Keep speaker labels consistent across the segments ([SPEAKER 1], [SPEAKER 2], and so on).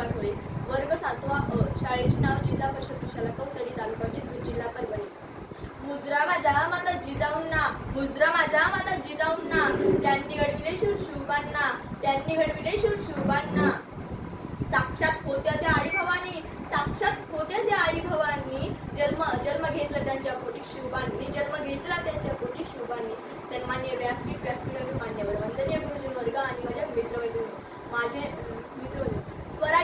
[SPEAKER 1] काकोळे वर्ग सातवा अ शाळेचे नाव जिल्हा परिषद प्रशाला कौसडी तालुका जिंतूर जिल्हा परभणी. मुजरा माझा माता जिजाऊंना मुजरा माझा माता जिजाऊंना त्यांनी घडविले शिवशिवबांना त्यांनी घडविले शिवशिवबांना साक्षात होत्या त्या आई भवानी साक्षात होत्या त्या आई भवानी जन्म जन्म घेतला त्यांच्या पोटी शिवबांनी जन्म घेतला त्यांच्या पोटी शिवबांनी सन्मान्य व्यासपीठ व्यासपीठ मान्यवर वंदनीय गुरुजन वर्ग आणि माझ्या मित्र माझे मित्र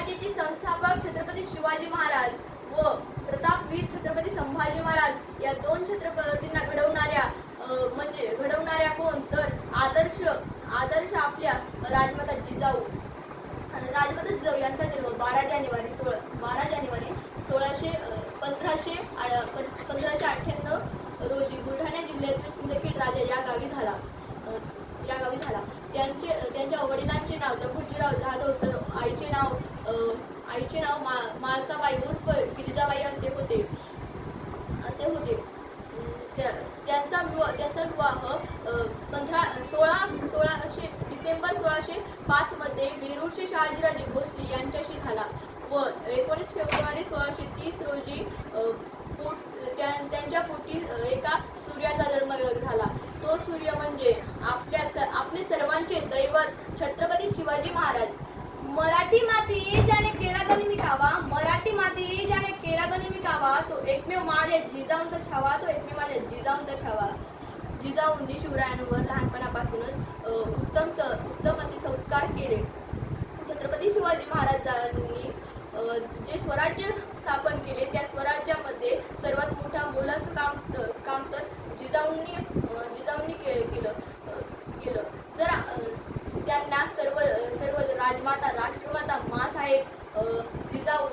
[SPEAKER 1] स्वराज्याचे संस्थापक छत्रपती शिवाजी महाराज व प्रतापवीर छत्रपती संभाजी महाराज या दोन छत्रपतींना घडवणाऱ्या म्हणजे घडवणाऱ्या कोण? तर आदर्श आदर्श आपल्या राजमाता जिजाऊ राजमाता जिजाऊ यांचा जन्म बारा जानेवारी सोळा बारा जानेवारी सोळाशे पंधराशे पंधराशे अठ्ठ्याण्णव रोजी बुलढाणा जिल्ह्यातील सिंदखेड राजा या गावी झाला. या गावी झाला. त्यांचे त्यांच्या वडिलांचे नाव दगुजीराव जाधव तर आईचे नाव आईचे नाव मा माळसाबाई उर्फ गिरिजाबाई असे होते. असे होते. त्यांचा विवाह त्यांचा विवाह अं, पंधरा सोळा सोळाशे डिसेंबर सोळाशे पाच मध्ये वेरूळचे शहाजीराजे भोसले यांच्याशी झाला व एकोणीस फेब्रुवारी सोळाशे तीस रोजी अं, पोट त्यांच्या पोटी एका सूर्याचा जन्म झाला तो सूर्य म्हणजे आपल्या स- आपले सर्वांचे दैवत छत्रपती शिवाजी महाराज मराठी माती ज्याने केला गणी मिटावा मराठी माती ज्याने केला गणी मिटावा तो एकमेव माझ्या जिजाऊंचा छावा तो एकमेव माझ्या जिजाऊंचा छावा। जिजाऊंनी शिवरायांवर लहानपणापासूनच अं, उत्तम उत्तम असे संस्कार केले. छत्रपती शिवाजी महाराजांनी जे स्वराज्य स्थापन केले त्या स्वराज्यामध्ये सर्वात मोठा मोलाचं काम काम तर जिजाऊंनी जिजाऊंनी के केलं केलं. जर त्यांना सर्व सर्व राजमाता राष्ट्रमाता मासाहेब अं, जिजाऊ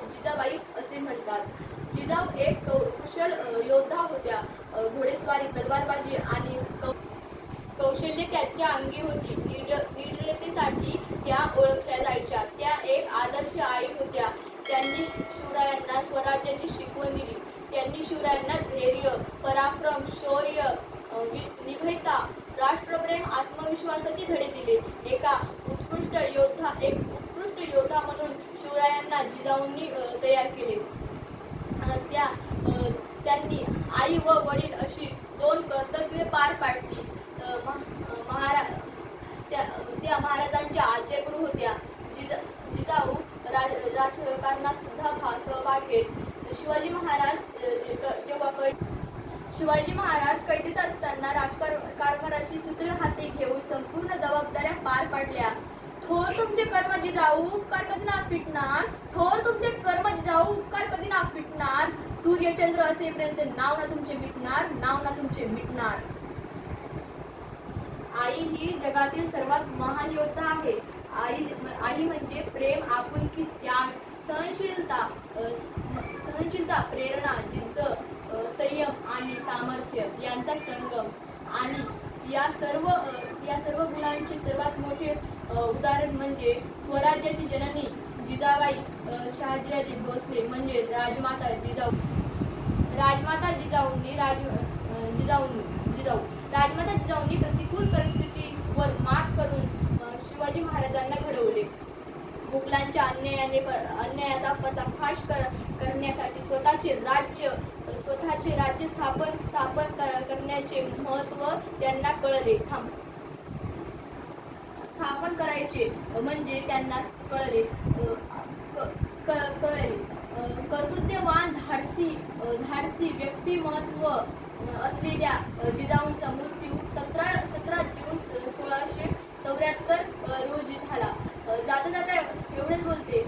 [SPEAKER 1] जिजाबाई जिजाऊ एक कुशल योद्धा होत्या. घोडेस्वारी तलवारबाजी आणि कौशल्य त्यांच्या अंगी होती. निर्ज- त्या ओळखल्या जायच्या. त्या एक आदर्श आई होत्या. त्यांनी शिवरायांना स्वराज्याची शिकवण दिली. त्यांनी शिवरायांना धैर्य पराक्रम शौर्य निभयता राष्ट्रप्रेम आत्मविश्वासाचे धडे दिले. एका उत्कृष्ट योद्धा एक उत्कृष्ट योद्धा म्हणून शिवरायांना जिजाऊंनी तयार केले. त्या त्यांनी आई व वडील अशी दोन कर्तव्ये पार पाडली. महाराज त्या त्या महाराजांच्या आद्यगुरु होत्या. जिजा जिजाऊ राज राजकारणात सुद्धा भा- सहभाग घेत. शिवाजी महाराज जेव्हा कै शिवाजी महाराज कैदेत असताना राजकार सूत्र हाती घेऊन संपूर्ण जबाबदाऱ्या पार पाडल्या. थोर तुमचे कर्म जिजाऊ उपकार ना फिटणार. थोर तुमचे कर्म जिजाऊ उपकार कधी ना फिटणार सूर्यचंद्र असेपर्यंत नाव ना तुमचे मिटणार नाव ना तुमचे मिटणार. आई ही जगातील सर्वात महान योद्धा आहे. आई आई म्हणजे प्रेम आपुलकी त्याग सहनशीलता सहनशीलता प्रेरणा जिद्द संयम आणि सामर्थ्य यांचा संगम. आणि या सर्व या सर्व गुणांचे सर्वात मोठे उदाहरण म्हणजे स्वराज्याची जननी जिजाबाई शहाजीराजे भोसले म्हणजे राजमाता जिजाऊ. राजमाता जिजाऊंनी राज जिजाऊ जिजाऊंनी जिजाऊ राजमाता जिजाऊंनी प्रतिकूल परिस्थितीवर मात करून शिवाजी महाराजांना घडवले. मुघलांच्या अन्यायाने प- अन्यायाचा पर्दाफाश कर करण्यासाठी स्वतःचे राज्य स्वतःचे राज्य स्थापन स्थापन कर- करण्याचे महत्त्व त्यांना कळले. थांब. स्थापन करायचे म्हणजे त्यांना कळले. क- क- कळले. कर्तृत्ववान धाडस धाडसी व्यक्तिमत्व असलेल्या जिजाऊंचा मृत्यू सतरा सतरा जून सोळाशे चौऱ्याहत्तर रोजी झाला. जाता जाता एवढेच बोलते.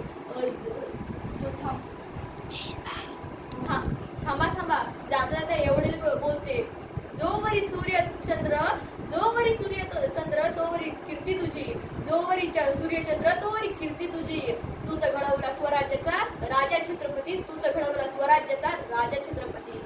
[SPEAKER 1] थांबा. थांबा जाता जाता एवढेच बोलते. जोवरी सूर्य चंद्र जोवरी सूर्य चंद्र तोवरी कीर्ती तुझी. जोवरी च- सूर्यचंद्र तोवरी कीर्ती तुझी. तुझं घडव राजा छत्रपती तुझं घडवला स्वराज्याचा राजा छत्रपती.